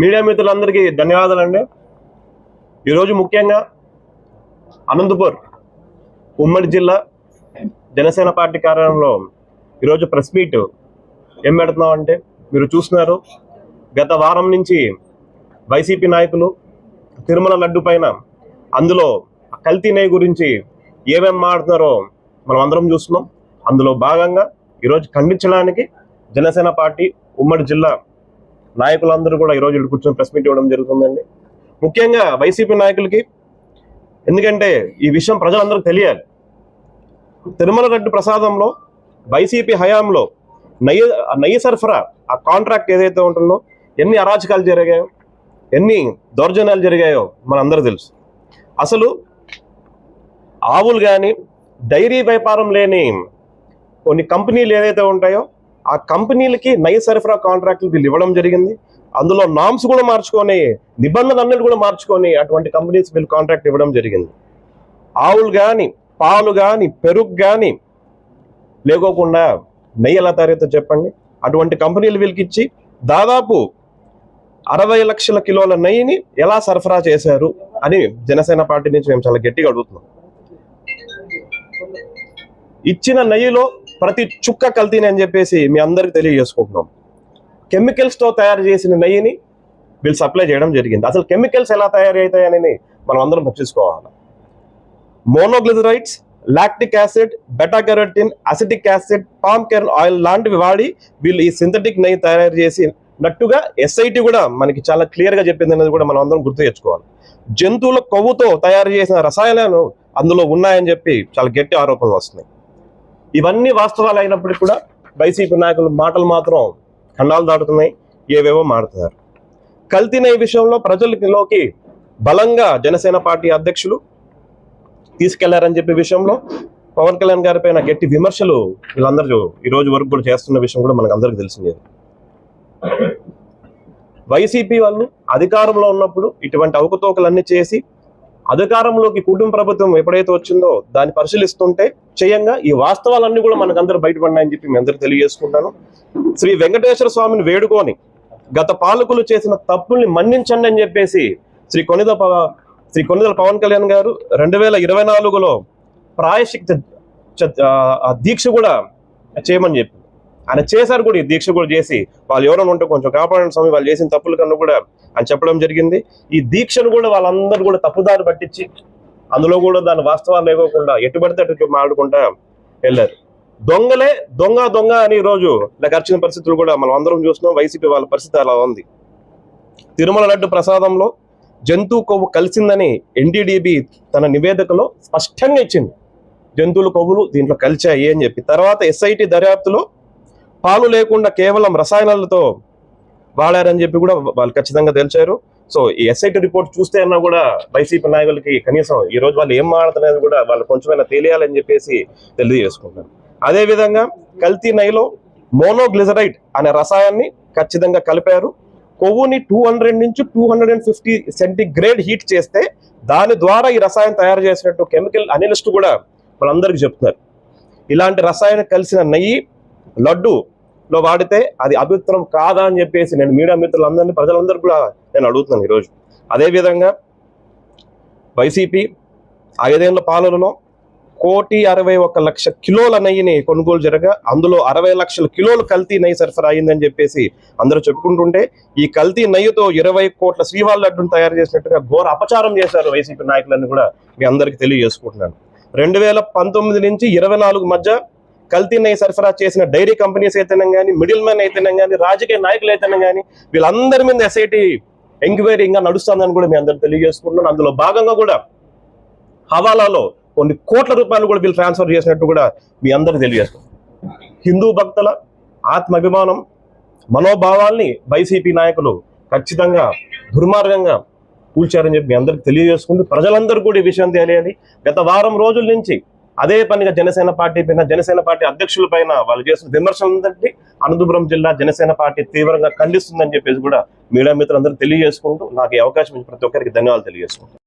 Media మిత్రులందరికీ ధన్యవాదాలండి. ఈరోజు ముఖ్యంగా అనంతపూర్ ఉమ్మడి జిల్లా జనసేన పార్టీ కార్యాలయంలో ఈరోజు ప్రెస్ మీట్ ఏం పెడుతున్నాం అంటే మీరు చూస్తున్నారు గత వారం నుంచి వైసీపీ నాయకులు తిరుమల లడ్డు పైన అందులో కల్తీ నెయ్యి గురించి ఏమేమి మాడుతున్నారో మనం అందరం చూస్తున్నాం. అందులో భాగంగా ఈరోజు ఖండించడానికి జనసేన పార్టీ ఉమ్మడి జిల్లా నాయకులందరూ కూడా ఈరోజు ఇక్కడ కూర్చొని ప్రెస్ మీట్ ఇవ్వడం జరుగుతుందండి. ముఖ్యంగా వైసీపీ నాయకులకి ఎందుకంటే ఈ విషయం ప్రజలందరికీ తెలియాలి. తిరుమల రెడ్డి ప్రసాదంలో వైసీపీ హయాంలో నయ్య నయ్య సరఫరా ఆ కాంట్రాక్ట్ ఏదైతే ఉంటుందో ఎన్ని అరాచకాలు జరిగాయో ఎన్ని దౌర్జన్యాలు జరిగాయో మనందరూ తెలుసు. అసలు ఆవులు కానీ డైరీ వ్యాపారం లేని కొన్ని కంపెనీలు ఏదైతే ఉంటాయో ఆ కంపెనీలకి నయ సరఫరా కాంట్రాక్ట్లు వీళ్ళు ఇవ్వడం జరిగింది. అందులో నామ్స్ కూడా మార్చుకొని నిబంధనలు కూడా మార్చుకొని అటువంటి కంపెనీస్ వీళ్ళు కాంట్రాక్ట్ ఇవ్వడం జరిగింది. ఆవులు కానీ పాలు కానీ పెరుగు కానీ లేకోకుండా నెయ్యి ఎలా తయారైతే చెప్పండి? అటువంటి కంపెనీలు వీళ్ళకి ఇచ్చి దాదాపు అరవై లక్షల కిలోల నెయ్యిని ఎలా సరఫరా చేశారు అని జనసేన పార్టీ నుంచి మేము చాలా గట్టిగా అడుగుతున్నాం. ఇచ్చిన నెయ్యిలో ప్రతి చుక్క కల్తీని అని చెప్పేసి మీ అందరికి తెలియజేసుకుంటున్నాం. కెమికల్స్తో తయారు చేసిన నెయ్యిని వీళ్ళు సప్లై చేయడం జరిగింది. అసలు కెమికల్స్ ఎలా తయారవుతాయని మనం అందరం పట్టించుకోవాలి monoglycerides lactic acid beta carotene acetic acid palm kernel oil లాంటివి వాడి వీళ్ళు ఈ సింథటిక్ నెయ్యి తయారు చేసి నట్టుగా ఎస్ఐటి కూడా మనకి చాలా క్లియర్గా చెప్పింది అనేది కూడా మనం అందరం గుర్తు తెచ్చుకోవాలి. జంతువుల కొవ్వుతో తయారు చేసిన రసాయనాలు అందులో ఉన్నాయని చెప్పి చాలా గట్టి ఆరోపణలు వస్తున్నాయి. ఇవన్నీ వాస్తవాలు అయినప్పటికీ కూడా వైసీపీ నాయకులు మాటలు మాత్రం ఖండాలు దాటుతున్నాయి ఏవేవో మాడుతున్నారు కల్తీన ఈ విషయంలో ప్రజలలోకి బలంగా జనసేన పార్టీ అధ్యక్షులు తీసుకెళ్ళారని చెప్పే విషయంలో పవన్ కళ్యాణ్ గారి పైన గట్టి విమర్శలు వీళ్ళందరూ ఈ రోజు వరకు కూడా చేస్తున్న విషయం కూడా మనకు అందరికి తెలిసిందే. వైసీపీ వాళ్ళు అధికారంలో ఉన్నప్పుడు ఇటువంటి అవకతవకలన్నీ చేసి అధికారంలోకి కుటుంబ ప్రభుత్వం ఎప్పుడైతే వచ్చిందో దాన్ని పరిశీలిస్తుంటే చేయంగా ఈ వాస్తవాలన్నీ కూడా మనకు అందరూ బయటపడినాయని చెప్పి మీ అందరూ తెలియజేసుకుంటాను. శ్రీ వెంకటేశ్వర స్వామిని వేడుకొని గత పాలకులు చేసిన తప్పుల్ని మన్నించండి అని చెప్పేసి శ్రీ కొనిద శ్రీ కొనిదల పవన్ కళ్యాణ్ గారు రెండు వేల ఇరవై నాలుగులో ప్రాయశక్తి ఆ దీక్ష కూడా చేయమని చెప్పి ఆయన చేశారు కూడా ఈ దీక్ష కూడా చేసి వాళ్ళు ఎవరైనా ఉంటే కొంచెం కాపాడండి స్వామి వాళ్ళు చేసిన తప్పుల కన్నా కూడా అని చెప్పడం జరిగింది. ఈ దీక్షను కూడా వాళ్ళందరూ కూడా తప్పుదారి పట్టించి అందులో కూడా దాని వాస్తవాలు లేకోకుండా ఎటుబడితే అటు మాట్లాడుకుంటా వెళ్ళారు. దొంగలే దొంగ దొంగ అని ఈ రోజు ఇలా గడిచిన పరిస్థితులు కూడా మనం అందరం చూస్తున్నాం. వైసీపీ వాళ్ళ పరిస్థితి అలా ఉంది. తిరుమల లడ్డు ప్రసాదంలో జంతువు కొవ్వు కలిసిందని ఎన్డీడీబీ తన నివేదికలో స్పష్టంగా ఇచ్చింది. జంతువుల కొవ్వులు దీంట్లో కలిచాయి అని చెప్పి. తర్వాత ఎస్ఐటి దర్యాప్తులో పాలు లేకుండా కేవలం రసాయనాలతో వాడారని చెప్పి కూడా వాళ్ళు ఖచ్చితంగా తెలిచారు. సో ఈ ఎస్ఐటి రిపోర్ట్ చూస్తే అన్నా కూడా వైసీపీ నాయకులకి కనీసం ఈ రోజు వాళ్ళు ఏం మాడుతున్నది కూడా వాళ్ళు కొంచెమైనా తెలియాలని చెప్పేసి తెలియజేసుకుంటారు అదేవిధంగా కల్తీ నైలో మోనోగ్లిజరైట్ అనే రసాయనాన్ని ఖచ్చితంగా కలిపారు. కొవ్వుని టూ హండ్రెడ్ నుంచి two hundred and fifty centigrade heat చేస్తే దాని ద్వారా ఈ రసాయనం తయారు చేసినట్టు కెమికల్ అనలిస్ట్ కూడా మనందరికీ చెప్తున్నారు. ఇలాంటి రసాయనం కలిసిన నెయ్యి లడ్డు లో వాడితే అది అభ్యుత్తరం కాదా అని చెప్పేసి నేను మీడియా మిత్రులందరినీ ప్రజలందరూ కూడా నేను అడుగుతున్నాను ఈరోజు. అదేవిధంగా వైసీపీ ఐదేళ్ళ పాలనలో కోటి అరవై ఒక లక్ష కిలోల నెయ్యిని కొనుగోలు జరగా అందులో అరవై లక్షల కిలోలు కల్తీ నెయ్యి సరఫరా అయిందని చెప్పేసి అందరూ చెప్పుకుంటుంటే ఈ కల్తీ నెయ్యితో ఇరవై కోట్ల శ్రీవాళ్ళ లడ్డును తయారు చేసినట్టుగా ఘోర అపచారం చేశారు వైసీపీ నాయకులని కూడా మీ అందరికీ తెలియజేసుకుంటున్నాను. రెండు వేల పంతొమ్మిది నుంచి ఇరవై నాలుగు మధ్య కల్తీ సరఫరా చేసిన డైరీ కంపెనీస్ అయితేనే కానీ మిడిల్ మ్యాన్ అయితేనే కానీ రాజకీయ నాయకులు అయితేనే కానీ వీళ్ళందరి మీద ఎస్ఐటి ఎంక్వైరీ ఇంకా నడుస్తుందని కూడా మీ అందరూ తెలియజేసుకుంటున్నాను. అందులో భాగంగా కూడా హవాలాలో కొన్ని కోట్ల రూపాయలు కూడా వీళ్ళు ట్రాన్స్ఫర్ చేసినట్టు కూడా మీ అందరూ తెలియజేస్తాం హిందూ భక్తుల ఆత్మాభిమానం మనోభావాల్ని వైసీపీ నాయకులు ఖచ్చితంగా దుర్మార్గంగా కూల్చారని చెప్పి మీ అందరికి తెలియజేసుకుంటూ ప్రజలందరూ కూడా ఈ విషయం తెలియాలి. గత వారం రోజుల నుంచి అదే పనిగా జనసేన పార్టీ పైన జనసేన పార్టీ అధ్యక్షుల పైన వాళ్ళు చేసిన విమర్శలందరికీ అనంతపురం జిల్లా జనసేన పార్టీ తీవ్రంగా ఖండిస్తుందని చెప్పేసి కూడా మీడియా మిత్రులందరూ తెలియజేసుకుంటూ నాకు ఈ అవకాశం ఇచ్చిన ప్రతి ఒక్కరికి ధన్యవాదాలు తెలియజేసుకుంటాను